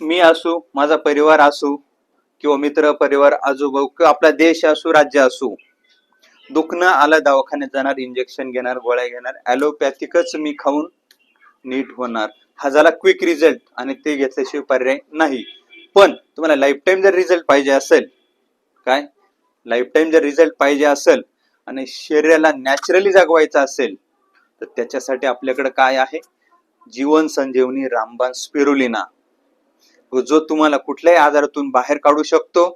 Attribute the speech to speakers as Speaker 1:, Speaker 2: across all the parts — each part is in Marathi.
Speaker 1: मी असू माझा परिवार असू किंवा मित्र परिवार आजोबा किंवा आपला देश असू राज्य असू दुखणं आलं दवाखान्यात जाणार इंजेक्शन घेणार गोळ्या घेणार ॲलोपॅथिकच मी खाऊन नीट होणार. हा झाला क्विक रिझल्ट आणि ते घेतल्याशिवाय पर्याय नाही. पण तुम्हाला लाईफ टाईम जर रिझल्ट पाहिजे असेल काय? लाईफ टाईम जर रिझल्ट पाहिजे असेल आणि शरीराला नॅचरली जगवायचं असेल तर त्याच्यासाठी आपल्याकडे काय आहे? जीवन संजीवनी रामबाण स्पिरुलिना जो तुम्हाला कुठल्याही आजारातून बाहेर काढू शकतो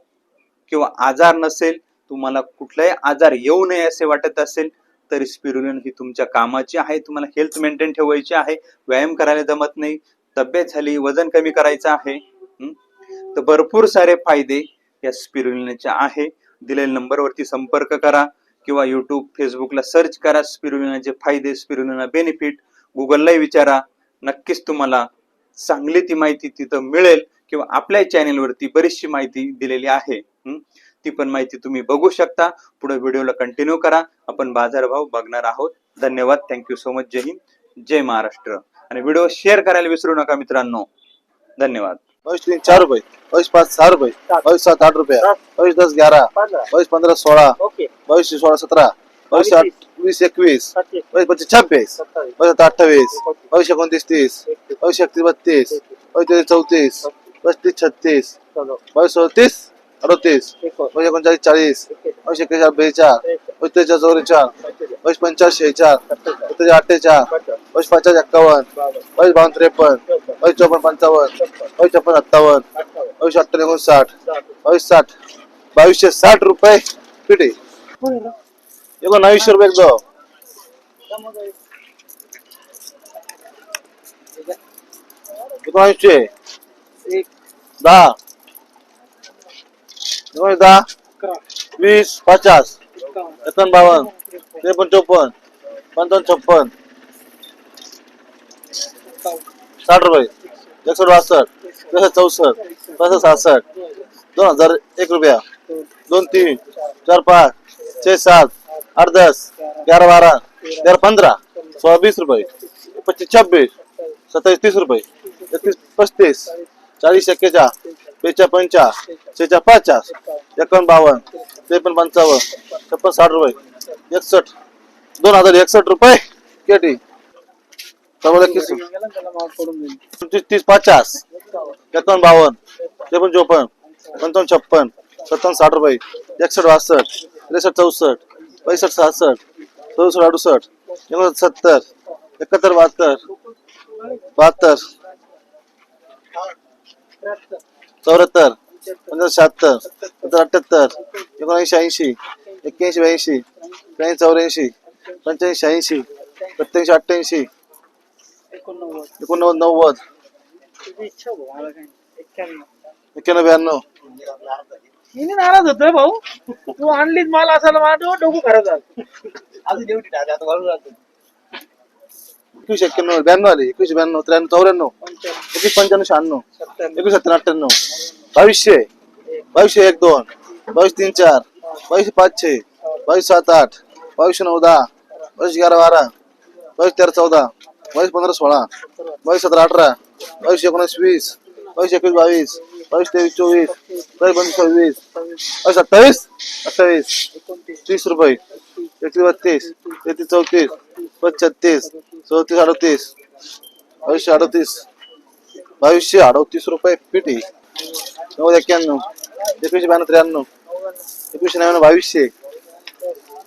Speaker 1: किंवा आजार नसेल तुम्हाला कुठलाही आजार येऊ नये असे वाटत असेल तरी स्पिरुलिन ही तुमच्या कामाची आहे. तुम्हाला हेल्थ मेंटेन ठेवायची आहे. व्यायाम करायला जमत नाही. तब्येत झाली वजन कमी करायचं आहे. तर भरपूर सारे फायदे या स्पिरुलिनचे आहे. दिलेल्या नंबरवरती संपर्क करा किंवा युट्यूब फेसबुकला सर्च करा स्पिरुलिनाचे फायदे स्पिरुलिना बेनिफिट गुगललाही विचारा. नक्कीच तुम्हाला चांगली ती माहिती तिथं मिळेल किंवा आपल्या चॅनेलवरती बरीचशी माहिती दिलेली आहे. हं? ती पण माहिती तुम्ही बघू शकता. पुढे व्हिडिओला कंटिन्यू करा. आपण बाजारभाव बघणार आहोत. धन्यवाद. थँक्यू सो मच जय हिंद. जय महाराष्ट्र. आणि व्हिडिओ शेअर करायला विसरू नका मित्रांनो. धन्यवाद.
Speaker 2: बाईस तीन चार रुपये. बाईस पाच सहा रुपये. बाईस सात आठ रुपये. बाईस दस ग्यारह बाईस पंद्रह सोळा.
Speaker 3: ओके.
Speaker 2: बाईस सोळा सतरा. बाईस आठ वीस एकवीस
Speaker 3: सत्तीस
Speaker 2: बाईस पच्चीस छब्बीस
Speaker 3: सत्तावीस
Speaker 2: बाईस सात अठ्ठावीस बाईस एकोणतीस तीस बाईस एकतीस बत्तीस बाईस तेवीस चौतीस पस्तीस छत्तीस
Speaker 3: चलो
Speaker 2: बाईस चौतीस अडतीस
Speaker 3: एकोण
Speaker 2: बाईस एकोणचाळीस चाळीस बाईस एक्केचाळ बेचाळ बाईस त्रेचाळ चौवेचाळ बाईस पंच्याऐंशी चार सत्तेचाळ अठ्ठेचाळ बाईस पचास एक्कावन्न बाईस बावन्न त्रेपन्न बाईस चौपन्न पंचावन्न बाईस छप्पन सत्तावन्न बावीस अठ्ठावन्न एकोणसाठ बावीस साठ बावीसशे साठ रुपये पिढी ಇವಾಗ रुपये एकदम एकोणावीसशे दहा। एकोणीस दहा? वीस पचास एकोण बावन्न त्रेपन्न चौपन्न पंचावन्न छप्पन साठ रुपये एकसष्ट बासष्ट एकशे चौसष्ट पासष्ट सहासष्ट दोन हजार एक रुपया दोन तीन चार पाच छे सात आठ दस ग्यारह बारह ग्यारह पंधरा सौ बीस रुपये पच्चीस छब्बीस सत्तावीस तीस रुपये एकतीस पस्तीस चाळीस एक्केचाळ बेचा पंचा छेचा पचास एकावन्न बावन्न त्रेपन्न पंचावन्न छप्पन साठ रुपये एकसष्ट दोन हजार एकसष्ट रुपये केटी. चौदा पंचवीस तीस पचास एकावन्न बावन्न त्रेपन्न चोपन्न पंचावन्न छप्पन सत्तावन्न साठ रुपये एकसष्ट बासष्ट त्रेसष्ट चौसष्ट पैसष्ट सहासष्ट चौसष्ट अडुसष्ट एकोणसत्तर सत्तर एकाहत्तर बहात्तर बहात्तर चौऱ्याहत्तर पंचाळीस शहात्तर सत्तर अठ्ठ्याहत्तर एकोणऐंशी ऐंशी एक्क्याऐंशी ब्याऐंशी त्र्याऐंशी चौऱ्याऐंशी पंच्याऐंशी शहाऐंशी सत्याऐंशी अठ्ठ्याऐंशी
Speaker 3: एकोणनव्वद
Speaker 2: नव्वद
Speaker 3: एक्क्याण्णव
Speaker 2: ब्याण्णव
Speaker 3: मी नाही नाराज होतोय भाऊ. तू आणलीच मला असायला मला डोकं डोकं खरं झालं. अजून ड्युटी टाका आता राहतो.
Speaker 2: एकवीस एक्क्याण्णव ब्याण्णव आले. एकवीस ब्याण्णव त्र्याण्णव चौऱ्याण्णव. एकवीस पंच्याण्णव शहाण्णव. एकवीस सत्तर अठ्ठ्याण्णव. बावीसशे. बावीसशे एक दोन. बावीस तीन चार. बावीस पाच छे बावीस सात आठ. बावीसशे नऊ दहा. बावीस ग्यारह बारा. बावीस तेरा चौदा. बावीस पंधरा सोळा. बावीस सतरा अठरा. बावीस एकोणीस वीस. बावीस एकवीस बावीस. बावीस तेवीस चोवीस बावीस पंचवीस सव्वीस बावीस अठ्ठावीस अठ्ठावीस तीस रुपये एकतीस बत्तीस तेहतीस चौतीस पच छत्तीस चौतीस अडतीस बावीसशे अडतीस बावीसशे अडतीस रुपये पिठी नव्वद एक्क्याण्णव एकवीसशे ब्याण्णव त्र्याण्णव एकवीसशे नव्याण्णव बावीसशे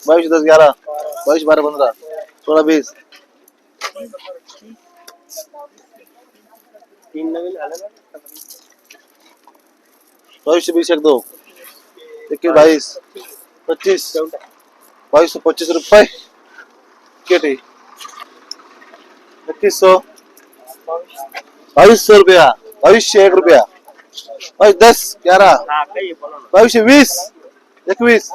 Speaker 2: बावीसशे दस ग्यारा बावीसशे बारा पंधरा सोळा बीस
Speaker 3: तीन नवीन बाईस बीस
Speaker 2: बावीसशे वीस एक दो इक्कीस बावीस पच्चीस. बाईस सौ पच्चीस रुपये. केटी इक्कीस सौ बाईस सौ रुपया. बावीसशे एक रुपया. बाईस दस ग्यारह
Speaker 3: बाईस काही बोला ना.
Speaker 2: बावीसशे वीस. एकवीस.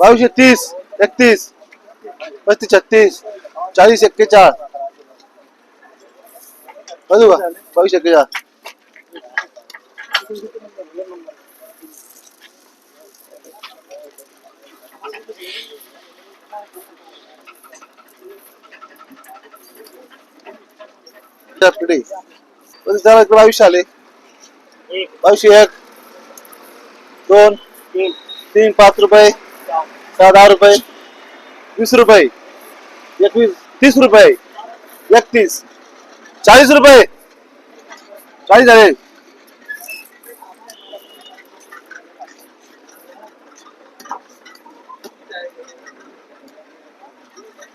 Speaker 2: बावीसशे तीस एकतीस पस्तीस छत्तीस चाळीस इक्कीस चार बावीस एक्केचाळ पिढी
Speaker 3: एक तीन
Speaker 2: पाच रुपये रुपये वीस रुपये एकवीस तीस रुपये एकतीस चाळीस रुपये चाळीस झाले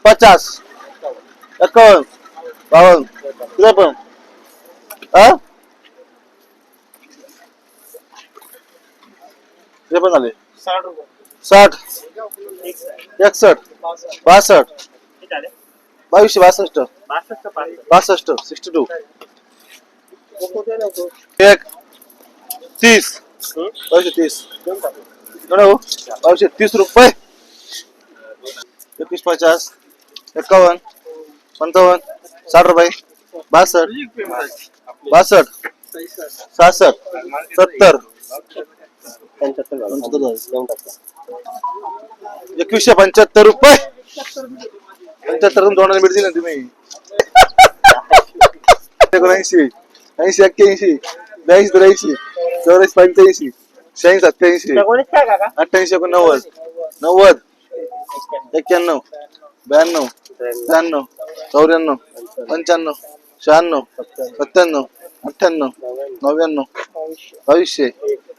Speaker 2: पचास। एकावन्न। बावन्न त्रेपन्न हा? त्रेपन्न झाले।
Speaker 3: साठ रुपये.
Speaker 2: साठ।
Speaker 3: एक
Speaker 2: एकसष्ट।
Speaker 3: पासष्ट
Speaker 2: बासष्ट।
Speaker 3: किती आले
Speaker 2: बावीसशे बासष्ट.
Speaker 3: बासष्ट
Speaker 2: सिक्स्टी टू. एक तीस. बावीसशे तीस. हो? बावीसशे तीस रुपये. एकवीस पचास एकावन्न पंचावन्न साठ रुपये. बासष्ट बासष्ट सहासष्ट सत्तर.
Speaker 3: झालं.
Speaker 2: पंच्याहत्तर झालं. पंच्याहत्तर रुपये पंच्याहत्तर दोन मिळतील ना तुम्ही एकोणऐंशी ऐंशी एक्क्याऐंशी ब्याऐंशी त्र्याऐंशी चौऱ्याऐंशी पंच्याऐंशी शहाऐंशी
Speaker 3: काका
Speaker 2: अठ्ठ्याऐंशी एकोणनव्वद नव्वद एक्क्याण्णव ब्याण्णव त्र्याण्णव चौऱ्याण्णव पंच्याण्णव शहाण्णव सत्त्याण्णव अठ्ठ्याण्णव नव्याण्णव बावीसशे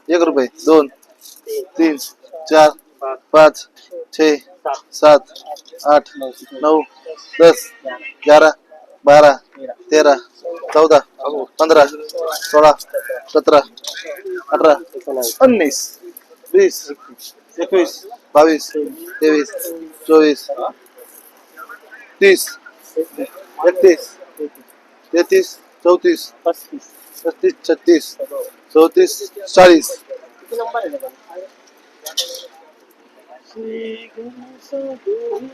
Speaker 2: एक रुपये दोन तीन चार पाच छे सात आठ नऊ दस ग्यारह बारा तेरा चौदा पंधरा सोळा सतरा अठरा उन्नीस वीस एकवीस बावीस तेवीस चोवीस तीस एकतीस तेहतीस चौतीस
Speaker 3: पस्तीस
Speaker 2: पस्तीस छत्तीस चौतीस चाळीस.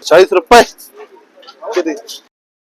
Speaker 2: चाळीस रुपये किती